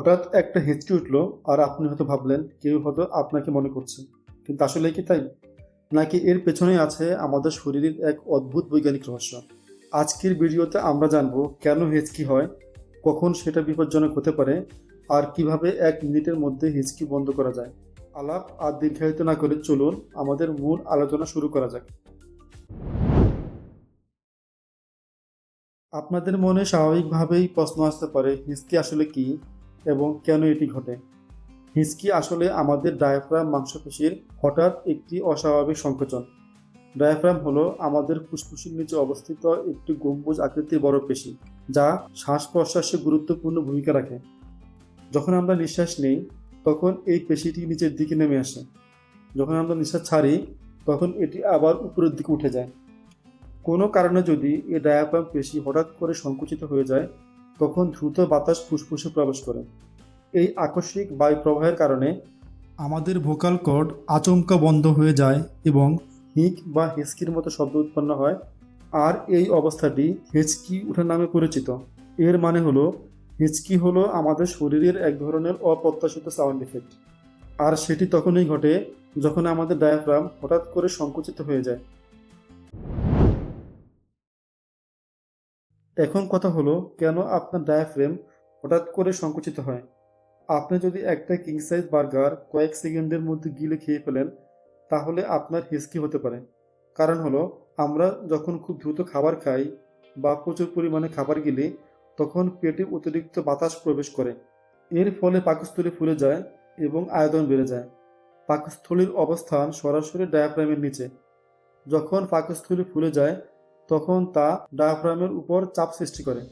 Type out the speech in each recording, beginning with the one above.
হঠাৎ একটা হেঁচকি উঠল আর আপনি হয়তো ভাবলেন, কেউ হয়তো আপনাকে মনে করছে। কিন্তু আসলে কি তাই? নাকি এর পেছনে আছে আমাদের শরীরের এক অদ্ভুত বৈজ্ঞানিক রহস্য। আজকের ভিডিওতে আমরা জানব কেন হেঁচকি হয়, কখন সেটা বিপজ্জনক হতে পারে, আর কীভাবে এক মিনিটের মধ্যে হিচকি বন্ধ করা যায়। আলাপ আর দীর্ঘায়িত না করে চলুন আমাদের মূল আলোচনা শুরু করা যাক। আপনাদের মনে স্বাভাবিকভাবেই প্রশ্ন আসতে পারে, হিচকি আসলে কি? এবং কেন এটি ঘটে? হিচকি আসলে আমাদের ডায়াফ্রাম মাংসপেশির হঠাৎ একটি অস্বাভাবিক সংকোচন। ডায়াফ্রাম হলো আমাদের ফুসফুসের নিচে অবস্থিত একটি গম্বুজ আকৃতির বড় পেশি, যা শ্বাস প্রশ্বাসে গুরুত্বপূর্ণ ভূমিকা রাখে। যখন আমরা নিঃশ্বাস নেই, তখন এই পেশিটি নিচের দিকে নেমে আসে। যখন আমরা নিঃশ্বাস ছাড়ি, তখন এটি আবার উপরের দিকে উঠে যায়। কোনো কারণে যদি এই ডায়াফ্রাম পেশি হঠাৎ করে সংকুচিত হয়ে যায় তখন দ্রুত বাতাস ফুসফুসে প্রবেশ করে। এই আকস্মিক বায়ু প্রবাহের কারণে আমাদের ভোকাল কর্ড আচমকা বন্ধ হয়ে যায় এবং হিক বা হেসকির মতো শব্দ উৎপন্ন হয়। আর এই অবস্থাটি হেচকি ওঠা নামে পরিচিত। এর মানে হলো, হিচকি হলো আমাদের শরীরের এক ধরনের অপ্রত্যাশিত সাউন্ড ইফেক্ট আর সেটি তখনই ঘটে যখন আমাদের ডায়াফ্রাম হঠাৎ করে সংকুচিত হয়ে যায়। এখন কথা হলো, কেন আপনার ডায়াফ্রেম হঠাৎ করে সংকুচিত হয়? আপনি যদি একটা কিং সাইজ বার্গার কয়েক সেকেন্ডের মধ্যে গিলে খেয়ে ফেলেন, তাহলে আপনার হিসকি হতে পারে। কারণ হলো, আমরা যখন খুব দ্রুত খাবার খাই বা প্রচুর পরিমাণে খাবার গিলে, তখন পেটে অতিরিক্ত বাতাস প্রবেশ করে। এর ফলে পাকস্থলী ফুলে যায় এবং আয়তন বেড়ে যায়। পাকস্থলীর অবস্থান সরাসরি ডায়াফ্রামের নিচে। যখন পাকস্থলী ফুলে যায় তখন তা ডায়াফ্রামের উপর চাপ সৃষ্টি করে,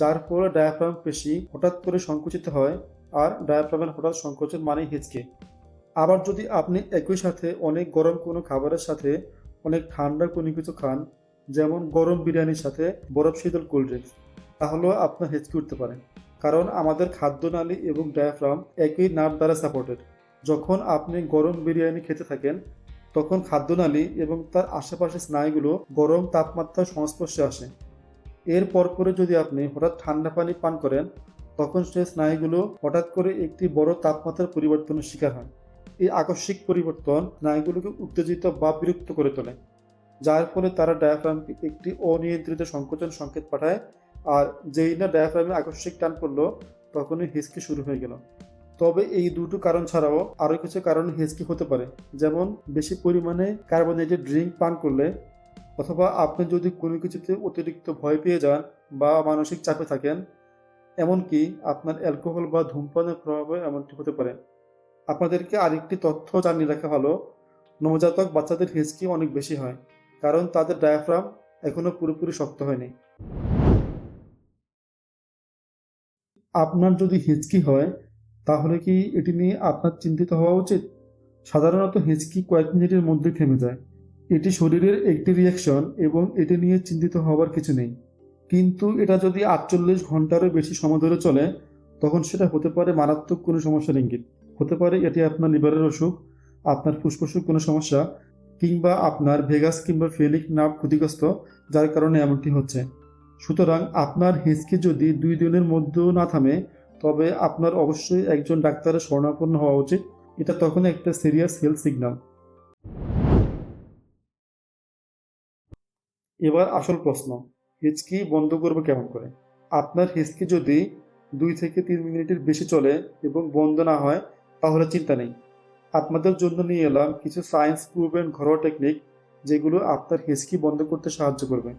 যার ফলে ডায়াফ্রাম পেশি হঠাৎ করে সংকুচিত হয় আর ডায়াফ্রামের হঠাৎ সংকোচন মানে হিচকে। আবার যদি আপনি একই সাথে অনেক গরম কোনো খাবারের সাথে অনেক ঠান্ডা কোনো কিছু খান, যেমন গরম বিরিয়ানির সাথে বরফ শীতল কোল্ড ড্রিঙ্কস তাহলেও আপনার হেঁচকে উঠতে পারে। কারণ আমাদের খাদ্যনালী এবং ডায়াফ্রাম একই নার্ভ দ্বারা সাপোর্টেড যখন আপনি গরম বিরিয়ানি খেতে থাকেন তখন খাদ্যনালী এবং তার আশেপাশের স্নায়ুগুলো গরম তাপমাত্রার সংস্পর্শে আসে। এর পরপরে যদি আপনি হঠাৎ ঠান্ডা পানি পান করেন, তখন সেই স্নায়ুগুলো হঠাৎ করে একটি বড় তাপমাত্রার পরিবর্তনের শিকার হয়। এই আকস্মিক পরিবর্তন স্নায়ুগুলোকে উত্তেজিত বা বিরক্ত করে তোলে, যার ফলে তারা ডায়াফ্রামকে একটি অনিয়ন্ত্রিত সংকোচন সংকেত পাঠায়। আর যেই না ডায়াফ্রামে আকস্মিক টান পড়ল, তখনই হিসকি শুরু হয়ে গেল। তবে এই দুটো কারণ ছাড়াও আরও কিছু কারণ হেঁচকি হতে পারে। যেমন, বেশি পরিমাণে কার্বনেটেড ড্রিঙ্ক পান করলে অথবা আপনি যদি কোনো কিছুতে অতিরিক্ত ভয় পেয়ে যান বা মানসিক চাপে থাকেন, এমনকি আপনার অ্যালকোহল বা ধূমপানের প্রভাবে এমনটি হতে পারে। আপনাদেরকে আরেকটি তথ্য জানিয়ে রাখা ভালো, নবজাতক বাচ্চাদের হেঁচকি অনেক বেশি হয়, কারণ তাদের ডায়াফ্রাম এখনও পুরোপুরি শক্ত হয়নি। আপনার যদি হেঁচকি হয় তাহলে কি এটি নিয়ে আপনার চিন্তিত হওয়া উচিত? সাধারণত হেঁচকি কয়েক মিনিটের মধ্যে থেমে যায়। এটি শরীরের একটি রিয়াকশন এবং এটি নিয়ে চিন্তিত হওয়ার কিছু নেই। কিন্তু এটা যদি আটচল্লিশ ঘন্টারও বেশি সময় ধরে চলে, তখন সেটা হতে পারে মারাত্মক কোনো সমস্যার ইঙ্গিত। হতে পারে এটি আপনার লিভারের অসুখ, আপনার ফুসফুসের কোনো সমস্যা, কিংবা আপনার ভেগাস কিংবা ফেলিক নার্ভ ক্ষতিগ্রস্ত, যার কারণে এমনটি হচ্ছে। সুতরাং আপনার হিঁচকি যদি দুই দিনের মধ্যেও না থামে তবে আপনার অবশ্যই একজন ডাক্তারের শরণাপন্ন হওয়া উচিত। এটা তখন একটা সিরিয়াস হেলথ সিগন্যাল এবার আসল প্রশ্ন, হিচকি বন্ধ করব কেমন করে? আপনার হিচকি যদি দুই থেকে তিন মিনিটের বেশি চলে এবং বন্ধ না হয়, তাহলে চিন্তা নেই। আপনাদের জন্য নিয়ে এলাম কিছু সায়েন্স প্রুভেন ঘরোয়া টেকনিক যেগুলো আপনার হিচকি বন্ধ করতে সাহায্য করবে।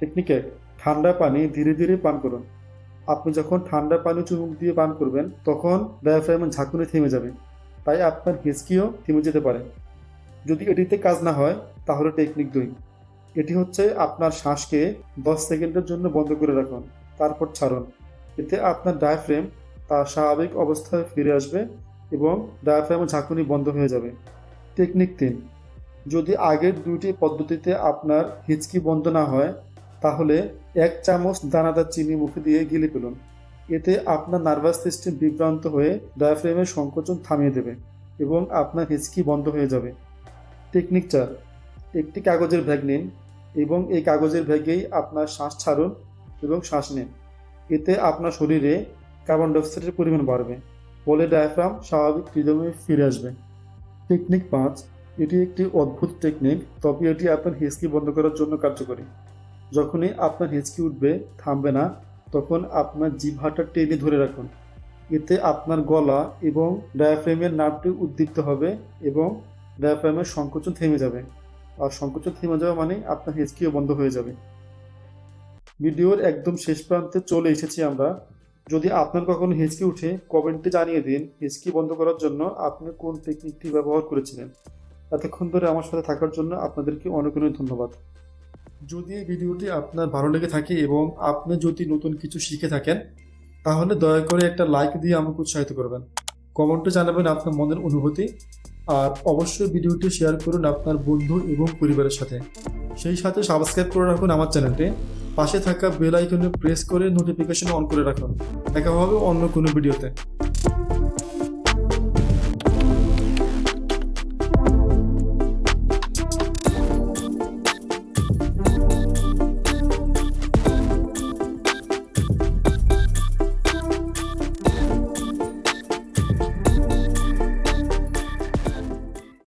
টেকনিক এক ঠান্ডা পানি ধীরে ধীরে পান করুন। আপনি যখন ঠান্ডা পানি চুমুক দিয়ে পান করবেন, তখন ডায়াফ্রামের ঝাঁকুনি থেমে যাবে। তাই আপনার হিচকিও থেমে যেতে পারে। যদি এটিতে কাজ না হয়, তাহলে টেকনিক দুই। এটি হচ্ছে আপনার শ্বাসকে দশ সেকেন্ডের জন্য বন্ধ করে রাখুন, তারপর ছাড়ুন। এতে আপনার ডায়াফ্রেম তার স্বাভাবিক অবস্থায় ফিরে আসবে এবং ডায়াফ্রেমের ঝাঁকুনি বন্ধ হয়ে যাবে। টেকনিক তিন। যদি আগের দুইটি পদ্ধতিতে আপনার হিচকি বন্ধ না হয় তাহলে এক চামচ দানাদার চিনি মুখে দিয়ে গিলে ফেলুন। এতে আপনার নার্ভাস সিস্টেম বিভ্রান্ত হয়ে ডায়াফ্রেমের সংকোচন থামিয়ে দেবে এবং আপনার হিচকি বন্ধ হয়ে যাবে। টেকনিক চার, একটি কাগজের ব্যাগ নিন এবং এই কাগজের ব্যাগেই আপনার শ্বাস ছাড়ুন এবং শ্বাস নিন। এতে আপনার শরীরে কার্বন ডাইঅক্সাইডের পরিমাণ বাড়বে, ফলে ডায়াফ্রাম স্বাভাবিক রিদমে ফিরে আসবে। টেকনিক পাঁচ, এটি একটি অদ্ভুত টেকনিক, তবে এটি আপনার হিসকি বন্ধ করার জন্য কার্যকরী। যখনই আপনার হিচকি উঠবে, থামবে না, তখন আপনার জিভাটা টেনে ধরে রাখুন। এতে আপনার গলা এবং ডায়াফ্রেমের নাটটি উদ্দীপ্ত হবে এবং ডায়াফ্রেমের সংকোচন থেমে যাবে। আর সংকোচন থেমে যাওয়া মানে আপনার হেঁচকিও বন্ধ হয়ে যাবে। ভিডিওর একদম শেষ প্রান্তে চলে এসেছি আমরা। যদি আপনার কখনো হিচকি উঠে, কমেন্টে জানিয়ে দিন হেঁচকি বন্ধ করার জন্য আপনি কোন টেকনিকটি ব্যবহার করেছিলেন। এতক্ষণ ধরে আমার সাথে থাকার জন্য আপনাদেরকে অনেক অনেক ধন্যবাদ। যদি এই ভিডিওটি আপনার ভালো লেগে থাকে এবং আপনি যদি নতুন কিছু শিখে থাকেন, তাহলে দয়া করে একটা লাইক দিয়ে আমাকে উৎসাহিত করবেন। কমেন্টে জানাবেন আপনার মনের অনুভূতি আর অবশ্যই ভিডিওটি শেয়ার করুন আপনার বন্ধু এবং পরিবারের সাথে। সেই সাথে সাবস্ক্রাইব করে রাখুন আমার চ্যানেলটি। পাশে থাকা বেল আইকনে প্রেস করে নোটিফিকেশন অন করে রাখুন। দেখা হবে অন্য কোনো ভিডিওতে।